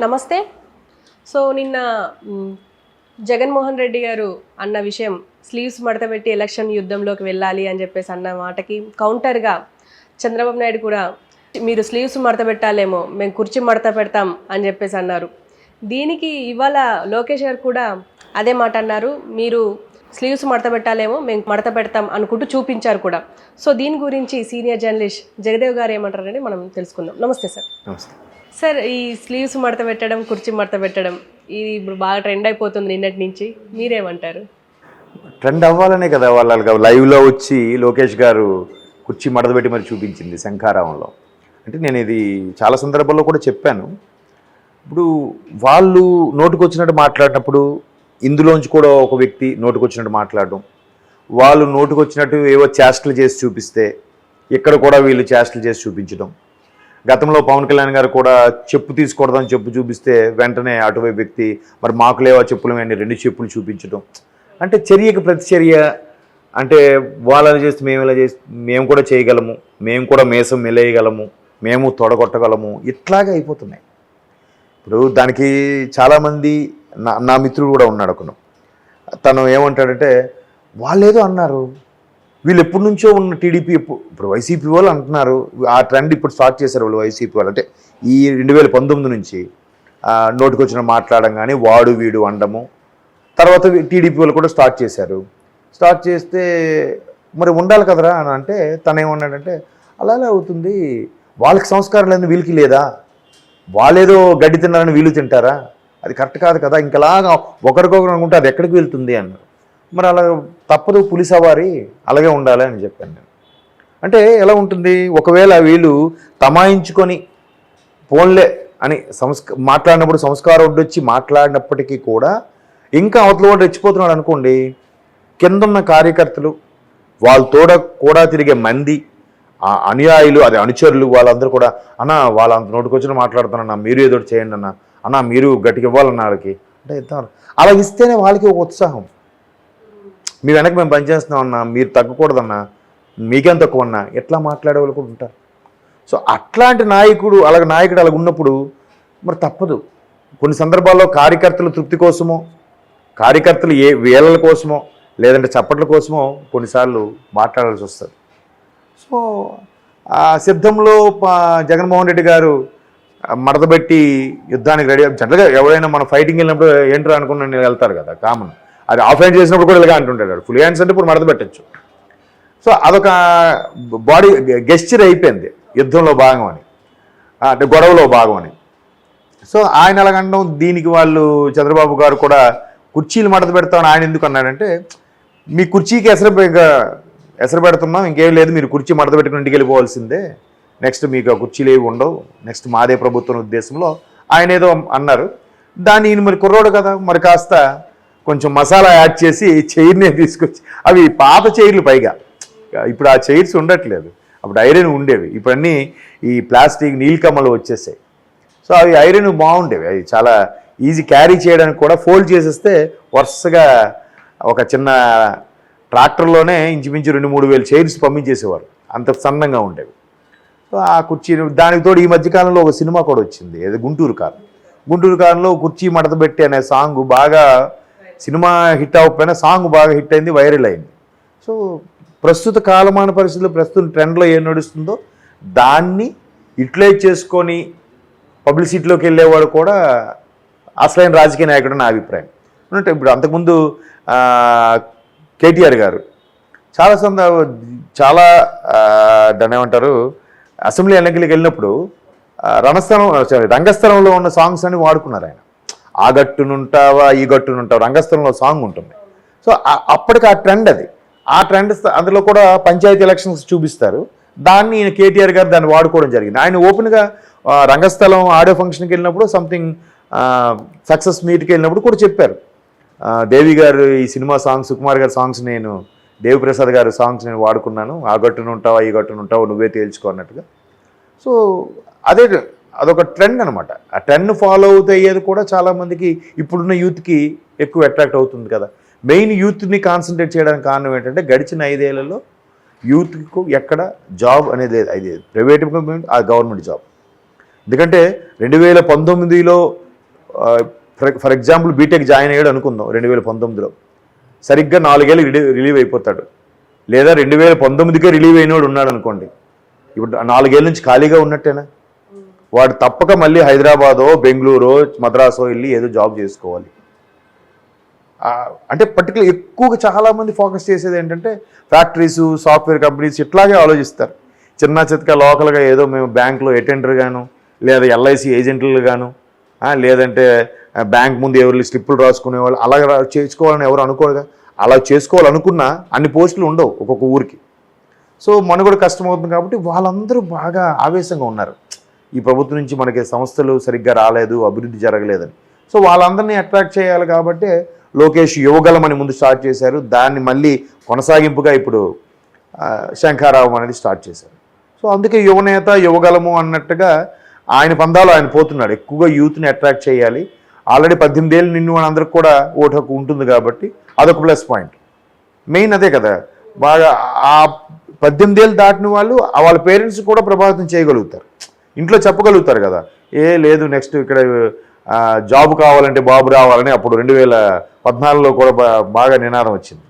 నమస్తే. సో నిన్న జగన్మోహన్ రెడ్డి గారు అన్న విషయం స్లీవ్స్ మడతపెట్టి ఎలక్షన్ యుద్ధంలోకి వెళ్ళాలి అని చెప్పేసి అన్న మాటకి కౌంటర్గా చంద్రబాబు నాయుడు కూడా మీరు స్లీవ్స్ మడత పెట్టాలేమో మేము కుర్చీ మడత పెడతాం అని చెప్పేసి అన్నారు. దీనికి ఇవాళ లోకేష్ గారు కూడా అదే మాట అన్నారు. మీరు స్లీవ్స్ మడత పెట్టాలేమో మేము మడత పెడతాం అనుకుంటూ చూపించారు కూడా. సో దీని గురించి సీనియర్ జర్నలిస్ట్ జగదేవ్ గారు ఏమంటారని మనం తెలుసుకుందాం. నమస్తే సార్. నమస్తే. సార్ ఈ స్లీవ్స్ మడత పెట్టడం కుర్చీ మడత పెట్టడం ఇది ఇప్పుడు బాగా ట్రెండ్ అయిపోతుంది నిన్నటి నుంచి. మీరేమంటారు? ట్రెండ్ అవ్వాలనే కదా వాళ్ళు లైవ్లో వచ్చి లోకేష్ గారు కుర్చీ మడత పెట్టి మరి చూపించింది శంఖారావంలో. అంటే నేను ఇది చాలా సందర్భాల్లో కూడా చెప్పాను. ఇప్పుడు వాళ్ళు నోటుకొచ్చినట్టు మాట్లాడినప్పుడు ఇందులోంచి కూడా ఒక వ్యక్తి నోటుకొచ్చినట్టు మాట్లాడడం. వాళ్ళు నోటుకొచ్చినట్టు ఏవో చేష్టలు చేసి చూపిస్తే ఇక్కడ కూడా వీళ్ళు చేష్టలు చేసి చూపించడం. గతంలో పవన్ కళ్యాణ్ గారు కూడా చెప్పు తీసుకోవడం చెప్పు చూపిస్తే వెంటనే అటువైపు వ్యక్తి మరి మాకు లేవా చెప్పులు అని రెండు చెప్పులు చూపించడం అంటే చర్యకు ప్రతిచర్య అంటే వాళ్ళని చేస్తే మేము ఇలా చేసి మేము కూడా చేయగలము మేము కూడా మేసం మెలేయగలము మేము తొడగొట్టగలము ఇట్లాగే అయిపోతున్నాయి. ఇప్పుడు దానికి చాలామంది నా నా మిత్రుడు కూడా ఉన్నాడు ఒకను తను ఏమంటాడంటే వాళ్ళు ఏదో అన్నారు వీళ్ళు ఎప్పటి నుంచో ఉన్న టీడీపీ ఎప్పుడు ఇప్పుడు వైసీపీ వాళ్ళు అంటున్నారు ఆ ట్రెండ్ ఇప్పుడు స్టార్ట్ చేశారు వాళ్ళు వైసీపీ వాళ్ళు. అంటే ఈ రెండు వేల పంతొమ్మిది నుంచి నోటికొచ్చిన మాట్లాడడం కానీ వాడు వీడు అనడము. తర్వాత టీడీపీ వాళ్ళు కూడా స్టార్ట్ చేశారు. స్టార్ట్ చేస్తే మరి ఉండాలి కదరా అని అంటే తనేమన్నాడంటే అలా అలా అవుతుంది? వాళ్ళకి సంస్కారం లేదు వీళ్ళకి లేదా? వాళ్ళేదో గడ్డి తిన్నారని వీళ్ళు తింటారా? అది కరెక్ట్ కాదు కదా ఇంకలాగా ఒకరికొకరు అనుకుంటే అది ఎక్కడికి వెళ్తుంది అన్నారు. మరి అలా తప్పదు పులి సవారి అలాగే ఉండాలి అని చెప్పాను నేను. అంటే ఎలా ఉంటుంది? ఒకవేళ వీళ్ళు తమాయించుకొని పోన్లే అని సంస్క మాట్లాడినప్పుడు సంస్కారం వచ్చి మాట్లాడినప్పటికీ కూడా ఇంకా అవతల వాడు రెచ్చిపోతున్నాడు అనుకోండి కింద ఉన్న కార్యకర్తలు వాళ్ళ తోడ కూడా తిరిగే మంది ఆ అనుయాయులు అదే అనుచరులు వాళ్ళందరూ కూడా అన్న వాళ్ళంత నోటికొచ్చిన మాట్లాడుతున్నా మీరు ఏదో చేయండి అన్న అన్న మీరు గట్టిగా ఇవ్వాలన్న వాళ్ళకి. అంటే ఇద్దాం అలా ఇస్తేనే వాళ్ళకి ఒక ఉత్సాహం. మీ వెనక మేము పనిచేస్తున్నాం అన్నా మీరు తగ్గకూడదన్నా మీకేం తక్కువ అన్నా ఎట్లా మాట్లాడే వాళ్ళు కూడా ఉంటారు. సో అట్లాంటి నాయకుడు అలాగ నాయకుడు అలాగ ఉన్నప్పుడు మరి తప్పదు. కొన్ని సందర్భాల్లో కార్యకర్తల తృప్తి కోసమో కార్యకర్తలు ఏ వేలల కోసమో లేదంటే చప్పట్ల కోసమో కొన్నిసార్లు మాట్లాడాల్సి వస్తుంది. సో ఆ సిద్ధంలో ప- జగన్మోహన్ రెడ్డి గారు మడతబెట్టి యుద్ధానికి రెడీ జనరల్గా ఎవరైనా మన ఫైటింగ్ వెళ్ళినప్పుడు ఏంట్రా అనుకున్న వెళ్తారు కదా కామన్. అది ఆఫ్ హ్యాండ్ చేసినప్పుడు కూడా ఇలాగా అంటుంటాడు ఫుల్ హ్యాండ్స్ అంటే ఇప్పుడు మడత పెట్టచ్చు. సో అదొక బాడీ గెస్చర్ అయిపోయింది యుద్ధంలో భాగం అని అంటే గొడవలో భాగం అని సో ఆయన ఎలాగండం దీనికి వాళ్ళు చంద్రబాబు గారు కూడా కుర్చీలు మడత పెడతామని ఆయన ఎందుకు అన్నాడంటే మీ కుర్చీకి ఎసరు పె- ఎసరు పెడుతున్నాం ఇంకేం లేదు మీరు కుర్చీ మడత పెట్టుకుని ఇంటికి వెళ్ళిపోవాల్సిందే. నెక్స్ట్ మీకు ఆ కుర్చీలు ఏవి ఉండవు. నెక్స్ట్ మాదే ప్రభుత్వం ఉద్దేశంలో. ఆయన ఏదో అన్నారు. దాన్ని ఈయన మరి కుర్రోడు కదా మరి కాస్త కొంచెం మసాలా యాడ్ చేసి చైర్నే తీసుకొచ్చి అవి పాత చైర్లు పైగా. ఇప్పుడు ఆ చైర్స్ ఉండట్లేదు. అప్పుడు ఐరన్ ఉండేవి. ఇప్పుడన్నీ ఈ ప్లాస్టిక్ నీలికమ్మలు వచ్చేసాయి. సో అవి ఐరన్ బాగుండేవి. అవి చాలా ఈజీ క్యారీ చేయడానికి కూడా ఫోల్డ్ చేసేస్తే వరుసగా ఒక చిన్న ట్రాక్టర్లోనే ఇంచుమించు రెండు మూడు వేలు చైర్స్ పంపించేసేవారు. అంత సన్నంగా ఉండేవి. సో ఆ కుర్చీ దానికి తోడు ఈ మధ్యకాలంలో ఒక సినిమా కూడా వచ్చింది. ఏదో గుంటూరు కారు. గుంటూరు కారులో కుర్చీ మడతబెట్టి అనే సాంగ్ బాగా సినిమా హిట్ అవ్వకపోయినా సాంగ్ బాగా హిట్ అయింది వైరల్ అయింది. సో ప్రస్తుత కాలమాన పరిస్థితుల్లో ప్రస్తుతం ట్రెండ్లో ఏం నడుస్తుందో దాన్ని యూటిలైజ్ చేసుకొని పబ్లిసిటీలోకి వెళ్ళేవాడు కూడా అసలైన రాజకీయ నాయకుడు నా అభిప్రాయం. అంటే ఇప్పుడు అంతకుముందు కేటీఆర్ గారు చాలా సంద చాలా ఆ, ఏమంటారు అసెంబ్లీ ఎన్నికలకు వెళ్ళినప్పుడు రణస్థలం రంగస్థలంలో ఉన్న సాంగ్స్ అని వాడుకున్నారు ఆయన. ఆ గట్టునుంటావా ఈ గట్టునుంటావా రంగస్థలంలో సాంగ్ ఉంటుంది. సో అప్పటికి ఆ ట్రెండ్ అది. ఆ ట్రెండ్ స్థ- అందులో కూడా పంచాయతీ ఎలక్షన్స్ చూపిస్తారు. దాన్ని కేటీఆర్ గారు దాన్ని వాడుకోవడం జరిగింది. ఆయన ఓపెన్గా రంగస్థలం ఆడియో ఫంక్షన్కి వెళ్ళినప్పుడు సంథింగ్ సక్సెస్ మీట్కి వెళ్ళినప్పుడు కూడా చెప్పారు. దేవి గారు ఈ సినిమా సాంగ్స్ సుకుమార్ గారి సాంగ్స్ నేను దేవిప్రసాద్ గారి సాంగ్స్ నేను వాడుకున్నాను. ఆ గట్టును ఉంటావా ఈ గట్టును ఉంటావా నువ్వే తేల్చుకో అన్నట్టుగా. సో అదే అదొక ట్రెండ్ అనమాట ఆ ట్రెండ్ ఫాలో అవుతూ అయ్యేది కూడా చాలామందికి ఇప్పుడున్న యూత్కి ఎక్కువ అట్రాక్ట్ అవుతుంది కదా. మెయిన్ యూత్ని కాన్సన్ట్రేట్ చేయడానికి కారణం ఏంటంటే గడిచిన ఐదేళ్ళలో యూత్కు ఎక్కడ జాబ్ అనేది లేదు. అది ప్రైవేట్ ఆ గవర్నమెంట్ జాబ్ ఎందుకంటే రెండు వేల పంతొమ్మిదిలో for for example B Tech join అయ్యాడు అనుకుందాం రెండు వేల పంతొమ్మిదిలో. సరిగ్గా నాలుగేళ్ళు రిలీవ్ అయిపోతాడు. లేదా రెండు వేల పంతొమ్మిదికే రిలీవ్ అయినోడు ఉన్నాడు అనుకోండి ఇప్పుడు నాలుగేళ్ళ నుంచి ఖాళీగా ఉన్నట్టేనా? వాడు తప్పక మళ్ళీ హైదరాబాదో బెంగళూరో మద్రాసో వెళ్ళి ఏదో జాబ్ చేసుకోవాలి. అంటే పర్టికులర్ ఎక్కువగా చాలామంది ఫోకస్ చేసేది ఏంటంటే ఫ్యాక్టరీస్ సాఫ్ట్వేర్ కంపెనీస్ ఇట్లాగే ఆలోచిస్తారు. చిన్న చితక లోకల్గా ఏదో మేము బ్యాంకులో అటెండర్ గాను లేదా ఎల్ఐసి ఏజెంట్లు గాను లేదంటే బ్యాంక్ ముందు ఎవరు స్లిప్పులు రాసుకునే వాళ్ళు అలా చేసుకోవాలని ఎవరు అనుకోరుగా. అలా చేసుకోవాలనుకున్నా అన్ని పోస్టులు ఉండవు ఒక్కొక్క ఊరికి. సో మనుగడ కష్టమవుతుంది కాబట్టి వాళ్ళందరూ బాగా ఆవేశంగా ఉన్నారు. ఈ ప్రభుత్వం నుంచి మనకి సంస్థలు సరిగ్గా రాలేదు అభివృద్ధి జరగలేదని. సో వాళ్ళందరినీ అట్రాక్ట్ చేయాలి కాబట్టి లోకేష్ యువగలం అని ముందు స్టార్ట్ చేశారు. దాన్ని మళ్ళీ కొనసాగింపుగా ఇప్పుడు శంఖారావం అనేది స్టార్ట్ చేశారు. సో అందుకే యువనేత యువగలము అన్నట్టుగా ఆయన పందాలు ఆయన పోతున్నాడు ఎక్కువగా యూత్ని అట్రాక్ట్ చేయాలి. ఆల్రెడీ పద్దెనిమిది ఏళ్ళు నిన్ను అందరికి కూడా ఓటు హక్కు ఉంటుంది కాబట్టి అదొక ప్లస్ పాయింట్ మెయిన్ అదే కదా. బాగా ఆ పద్దెనిమిది ఏళ్ళు దాటిన వాళ్ళు వాళ్ళ పేరెంట్స్ కూడా ప్రభావితం చేయగలుగుతారు. ఇంట్లో చెప్పగలుగుతారు కదా. ఏ లేదు నెక్స్ట్ ఇక్కడ జాబ్ కావాలంటే బాబు రావాలని అప్పుడు రెండు వేల పద్నాలుగులో కూడా బాగా నినాదం వచ్చింది.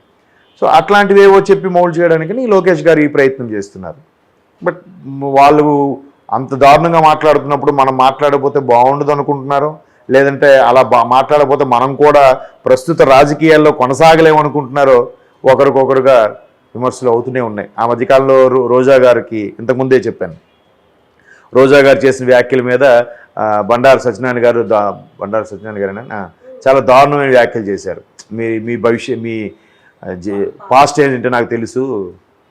సో అట్లాంటివి ఏవో చెప్పి మౌల్డ్ చేయడానికి లోకేష్ గారు ఈ ప్రయత్నం చేస్తున్నారు. బట్ వాళ్ళు అంత దారుణంగా మాట్లాడుతున్నప్పుడు మనం మాట్లాడకపోతే బాగుండదు అనుకుంటున్నారు. లేదంటే అలా బా మాట్లాడకపోతే మనం కూడా ప్రస్తుత రాజకీయాల్లో కొనసాగలేమనుకుంటున్నారో ఒకరికొకరుగా విమర్శలు అవుతూనే ఉన్నాయి. ఆ మధ్యకాలంలో రోజా గారికి ఇంతకుముందే చెప్పాను. రోజా గారు చేసిన వ్యాఖ్యల మీద బండారు సత్యనారాయణ గారు దా బండారు సత్యనారాయణ గారేనా? చాలా దారుణమైన వ్యాఖ్యలు చేశారు. మీ మీ భవిష్య మీ పాస్ట్ ఏంటంటే నాకు తెలుసు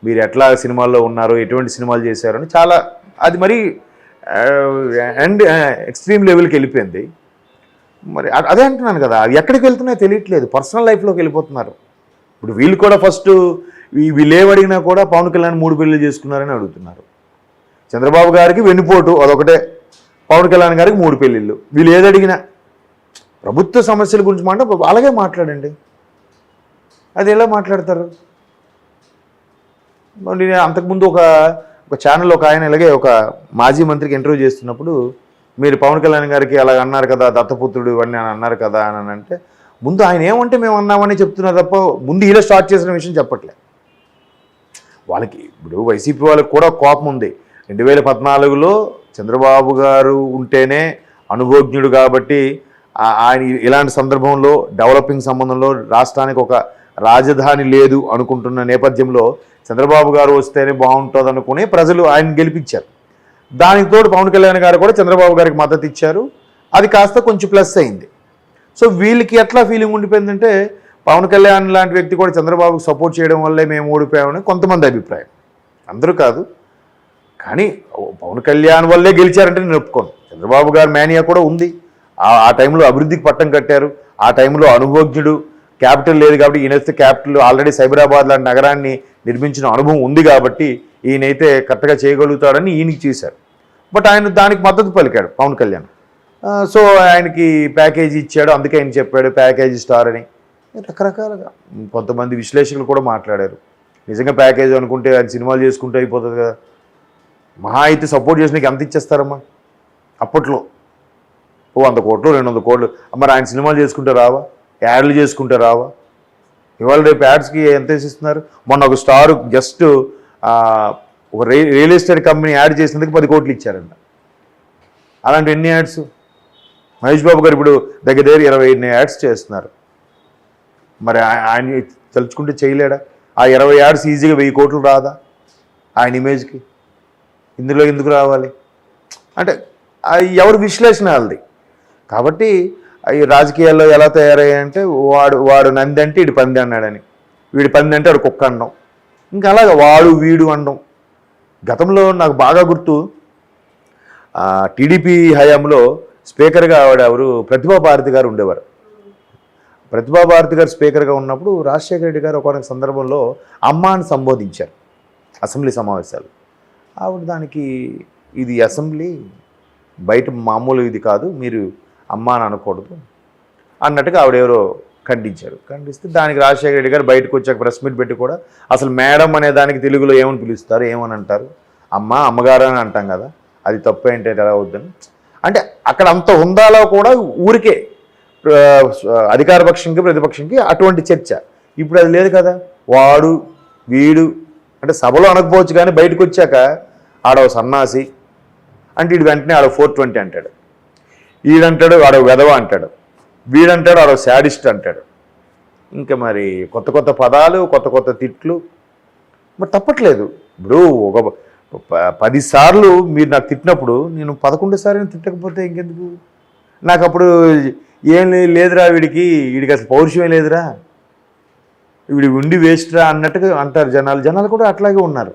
మీరు ఎట్లా సినిమాల్లో ఉన్నారో ఎటువంటి సినిమాలు చేశారు అని చాలా అది మరి అండ్ ఎక్స్ట్రీమ్ లెవెల్కి వెళ్ళిపోయింది. మరి అదే అంటున్నాను కదా అవి ఎక్కడికి వెళ్తున్నాయో తెలియట్లేదు పర్సనల్ లైఫ్లోకి వెళ్ళిపోతున్నారు. ఇప్పుడు వీళ్ళు కూడా ఫస్ట్ వీళ్ళు ఏమడిగినా కూడా పవన్ కళ్యాణ్ మూడు పెళ్ళి చేసుకున్నారని అడుగుతున్నారు. చంద్రబాబు గారికి వెన్నుపోటు అదొకటే. పవన్ కళ్యాణ్ గారికి మూడు పెళ్ళిళ్ళు. వీళ్ళు ఏది అడిగినా. ప్రభుత్వ సమస్యల గురించి మాట అలాగే మాట్లాడండి. అది ఎలా మాట్లాడతారు? మళ్ళీ నేను అంతకుముందు ఒక ఒక ఛానల్ ఒక ఆయన ఇలాగే ఒక మాజీ మంత్రికి ఇంటర్వ్యూ చేస్తున్నప్పుడు మీరు పవన్ కళ్యాణ్ గారికి అలా అన్నారు కదా దత్తపుత్రుడు ఇవన్నీ అని అన్నారు కదా అని అంటే ముందు ఆయన ఏమంటే మేము అన్నామని చెప్తున్నారు తప్ప ముందు ఇలా స్టార్ట్ చేసిన విషయం చెప్పట్లే. వాళ్ళకి ఇప్పుడు వైసీపీ వాళ్ళకి కూడా కోపం ఉంది. రెండు వేల పద్నాలుగులో చంద్రబాబు గారు ఉంటేనే అనుభవజ్ఞుడు కాబట్టి ఆయన ఇలాంటి సందర్భంలో డెవలపింగ్ సంబంధంలో రాష్ట్రానికి ఒక రాజధాని లేదు అనుకుంటున్న నేపథ్యంలో చంద్రబాబు గారు వస్తేనే బాగుంటుంది అనుకుని ప్రజలు ఆయన గెలిపించారు. దానికి తోడు పవన్ కళ్యాణ్ గారు కూడా చంద్రబాబు గారికి మద్దతు ఇచ్చారు. అది కాస్త కొంచెం ప్లస్ అయింది. సో వీళ్ళకి ఎట్లా ఫీలింగ్ ఉండిపోయిందంటే పవన్ కళ్యాణ్ లాంటి వ్యక్తి కూడా చంద్రబాబుకు సపోర్ట్ చేయడం వల్లే మేము ఓడిపోయామని కొంతమంది అభిప్రాయం. అందరూ కాదు. కానీ పవన్ కళ్యాణ్ వల్లే గెలిచారంటే నేను ఒప్పుకోను. చంద్రబాబు గారి మేనియా కూడా ఉంది. ఆ టైంలో అభివృద్ధికి పట్టం కట్టారు. ఆ టైంలో అనుభవజ్ఞుడు క్యాపిటల్ లేదు కాబట్టి ఈయనైతే క్యాపిటల్ ఆల్రెడీ సైబరాబాద్ లాంటి నగరాన్ని నిర్మించిన అనుభవం ఉంది కాబట్టి ఈయనైతే కరెక్ట్గా చేయగలుగుతాడని ఈయనకి చేశారు. బట్ ఆయన దానికి మద్దతు పలికాడు పవన్ కళ్యాణ్. సో ఆయనకి ప్యాకేజీ ఇచ్చాడు. అందుకే ఆయన చెప్పాడు ప్యాకేజీ స్టార్ అని. రకరకాలుగా. కొంతమంది విశ్లేషకులు కూడా మాట్లాడారు. నిజంగా ప్యాకేజ్ అనుకుంటే ఆయన సినిమాలు చేసుకుంటే అయిపోతుంది కదా. మహా అయితే సపోర్ట్ చేసినకి ఎంత ఇచ్చేస్తారమ్మా? అప్పట్లో. ఓ వంద కోట్లు రెండు వంద కోట్లు. మరి ఆయన సినిమాలు చేసుకుంటే రావా? యాడ్లు చేసుకుంటే రావా? ఇవాళ రేపు యాడ్స్కి ఎంత వేసిస్తున్నారు? మొన్న ఒక స్టార్ జస్ట్ ఒక real real estate company ad చేసినందుకు పది కోట్లు ఇచ్చారంట. అలాంటి ఎన్ని యాడ్స్? మహేష్ బాబు గారు ఇప్పుడు దగ్గర దగ్గర ఇరవై యాడ్స్ చేస్తున్నారు. మరి ఆయన తలుచుకుంటే చేయలేడా? ఆ ఇరవై యాడ్స్ ఈజీగా వెయ్యి కోట్లు రాదా? ఆయన ఇమేజ్కి? ఇందులో ఎందుకు రావాలి? అంటే ఎవరి విశ్లేషణ వాళ్ళది కాబట్టి ఈ రాజకీయాల్లో ఎలా తయారయ్యాయంటే వాడు వాడు నంది అంటే ఇటు పంది అన్నాడని. వీడి పంది అంటే వాడు కుక్క అనడం ఇంకా అలాగా వాడు వీడు అనడం గతంలో నాకు బాగా గుర్తు టీడీపీ హయాంలో స్పీకర్గా ఆవిడ ఎవరు? ప్రతిభా భారతి గారు ఉండేవారు. ప్రతిభా భారతి గారు స్పీకర్గా ఉన్నప్పుడు రాజశేఖర రెడ్డి గారు ఒకనొక సందర్భంలో అమ్మాని సంబోధించారు. అసెంబ్లీ సమావేశాలు. ఆవిడ దానికి ఇది అసెంబ్లీ బయట మామూలు ఇది కాదు మీరు అమ్మ అని అనకూడదు అన్నట్టుగా ఆవిడ ఎవరో ఖండించారు. ఖండిస్తే దానికి రాజశేఖర రెడ్డి గారు బయటకు వచ్చాక ప్రెస్ మీట్ పెట్టి కూడా అసలు మేడం అనే దానికి తెలుగులో ఏమని పిలుస్తారు ఏమని అంటారు? అమ్మ అమ్మగారు అని అంటాం కదా అది తప్పు ఏంటంటే ఎలా అవుద్దని అంటే అక్కడ అంత ఉందాలో కూడా ఊరికే అధికార పక్షంకి ప్రతిపక్షంకి అటువంటి చర్చ. ఇప్పుడు అది లేదు కదా వాడు వీడు అంటే సభలో అనకపోవచ్చు కానీ బయటకు వచ్చాక ఆడవ సన్నాసి అంటే ఇది వెంటనే ఆడ ఫోర్ ట్వంటీ అంటాడు. ఈడంటాడు ఆడ వెధవ అంటాడు. వీడంటాడు ఆడ శాడిస్ట్ అంటాడు. ఇంకా మరి కొత్త కొత్త పదాలు కొత్త కొత్త తిట్లు మరి తప్పట్లేదు. ఇప్పుడు ఒక పదిసార్లు మీరు నాకు తిట్టినప్పుడు నేను పదకొండు తిట్టకపోతే ఇంకెందుకు? నాకు అప్పుడు ఏం లేదురా వీడికి వీడికి అసలు పౌరుషమే లేదురా. వీడి ఉండి వేస్ట్రా అన్నట్టుగా అంటారు జనాలు. జనాలు కూడా అట్లాగే ఉన్నారు.